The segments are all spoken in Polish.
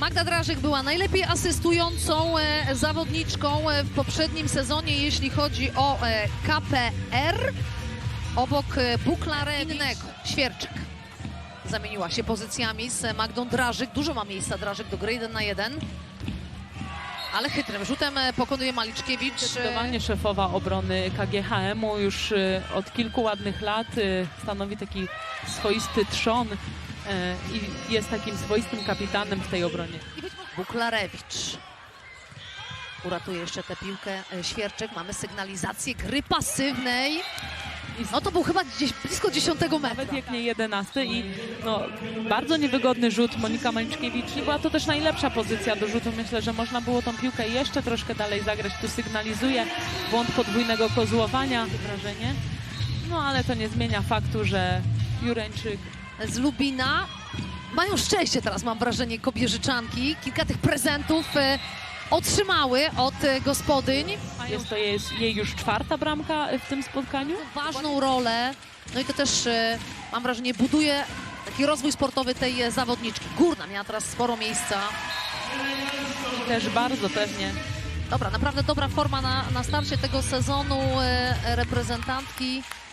Magda Drażyk była najlepiej asystującą e, zawodniczką e, w poprzednim sezonie, jeśli chodzi o e, KPR. Obok e, Buklarewicz, innego, Świerczek. Zamieniła się pozycjami z Magdą Drażyk. Dużo ma miejsca Drażyk do gry 1 na 1. Ale chytrym rzutem pokonuje Maliczkiewicz. Zdecydowanie szefowa obrony KGHM-u już od kilku ładnych lat stanowi taki swoisty trzon y, i jest takim swoistym kapitanem w tej obronie. I Buklarewicz. Uratuje jeszcze tę piłkę e, Świerczek. Mamy sygnalizację gry pasywnej. I No to był chyba gdzieś blisko 10 metra. Nawet jak nie 11 i no, bardzo niewygodny rzut Monika Maliczkiewicz. Nie była to też najlepsza pozycja do rzutu. Myślę, że można było tą piłkę jeszcze troszkę dalej zagrać. Tu sygnalizuje błąd podwójnego kozłowania, wrażenie. No ale to nie zmienia faktu, że Jureńczyk z Lubina. Mają szczęście teraz, mam wrażenie, kobieżyczanki. Kilka tych prezentów e, otrzymały od e, gospodyń. Jest to jest jej już czwarta bramka w tym spotkaniu. Ważną rolę. No i to też, e, mam wrażenie, buduje taki rozwój sportowy tej e, zawodniczki. Górna miała teraz sporo miejsca. I też bardzo pewnie Dobra, naprawdę dobra forma na, na starcie tego sezonu e, reprezentantki e,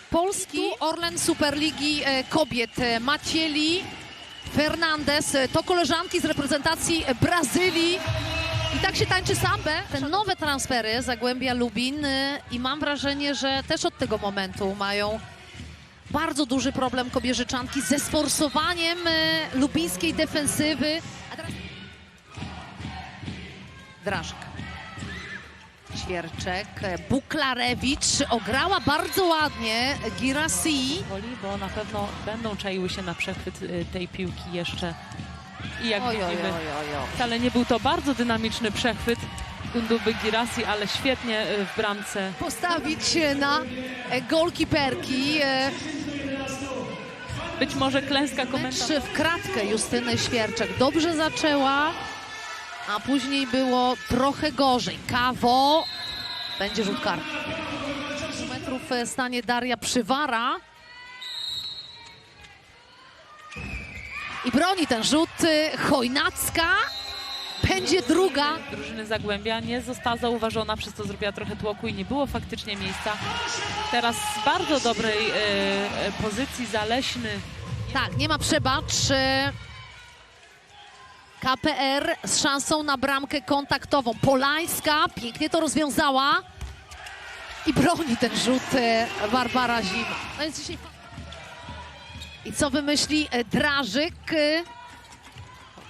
Polski. Tu Orlen Superligi e, Kobiet e, Macieli Fernandez. E, To koleżanki z reprezentacji e, Brazylii. I tak się tańczy sambę. Te nowe transfery Zagłębia Lubin e, i mam wrażenie, że też od tego momentu mają bardzo duży problem kobieżyczanki ze sforsowaniem e, lubińskiej defensywy. A teraz Drażk. Świerczek, e, Buklarewicz ograła bardzo ładnie Girasi. woli, bo na pewno będą czaiły się na przechwyt y, tej piłki jeszcze. I jak Oj, oj, oj, widzimy, oj, oj. wcale nie był to bardzo dynamiczny przechwyt Gunduby Girasi, ale świetnie y, w bramce Postawić się na e, golkiperki. e, Być może klęska Mecz komentarzy. w kratkę Justyny Świerczek. Dobrze zaczęła, a później było trochę gorzej. Kawo. Będzie rzut karny. metrów e, stanie Daria Przywara. I broni ten rzut e, Chojnacka. Będzie druga. Drużyny Zagłębia nie została zauważona, przez to zrobiła trochę tłoku i nie było faktycznie miejsca. Teraz z bardzo dobrej e, pozycji Zaleśny Tak, nie ma przebacz. KPR z szansą na bramkę kontaktową. Polańska pięknie to rozwiązała. I broni ten rzut e, Barbara Zima. No jest dzisiaj... I co wymyśli e, Drażyk? e,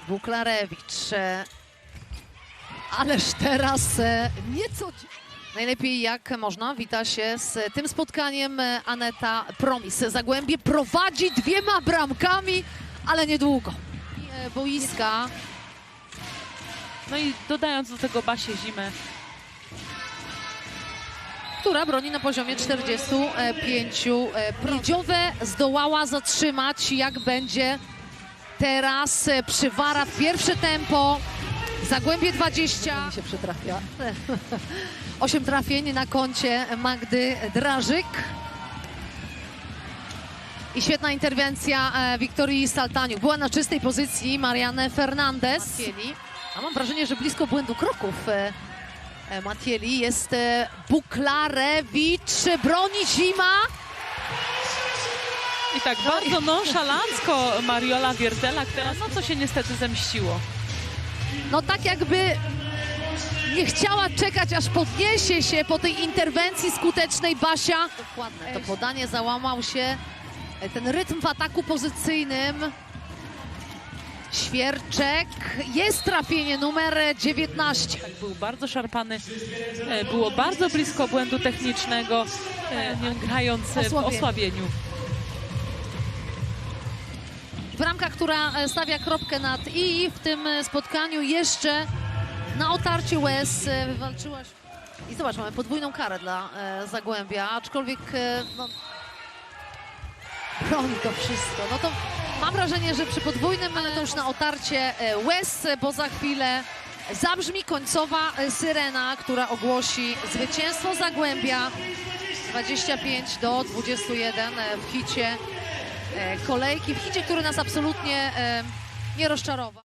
Buklarewicz. Ależ teraz nieco... Najlepiej jak można wita się z tym spotkaniem Aneta Promis. Zagłębie prowadzi dwiema bramkami, ale niedługo. E, Boiska. No i dodając do tego Basię Zimę, która broni na poziomie 45. Miedziowę zdołała zatrzymać, jak będzie teraz e, przywara pierwsze tempo. Zagłębie 20. Mi się przytrafia. 8 trafień na koncie Magdy Drażyk. I świetna interwencja e, Wiktorii Saltaniuk. Była na czystej pozycji Marianne Fernandez. A mam wrażenie, że blisko błędu kroków e, e, Matieli jest Buklarewicz, broni Zima. I tak bardzo nonszalancko Mariola Wiertelak teraz, no co się niestety zemściło. No tak jakby nie chciała czekać, aż podniesie się po tej interwencji skutecznej Basia. Dokładne, to podanie załamał się ten rytm w ataku pozycyjnym. Świerczek, jest trafienie numer 19. Tak, był bardzo szarpany, e, było bardzo blisko błędu technicznego, e, grając w Osłabieniu. Bramka, która e, stawia kropkę nad i w tym spotkaniu jeszcze na otarcie łez wywalczyłaś. I zobacz, mamy podwójną karę dla Zagłębia, aczkolwiek no, broni to wszystko. No to mam wrażenie, że przy podwójnym, ale to już na otarcie e, łez, e, bo za chwilę zabrzmi końcowa e, syrena, która ogłosi zwycięstwo Zagłębia 25 do 21 e, w hicie e, kolejki, w hicie, który nas absolutnie e, nie rozczarował.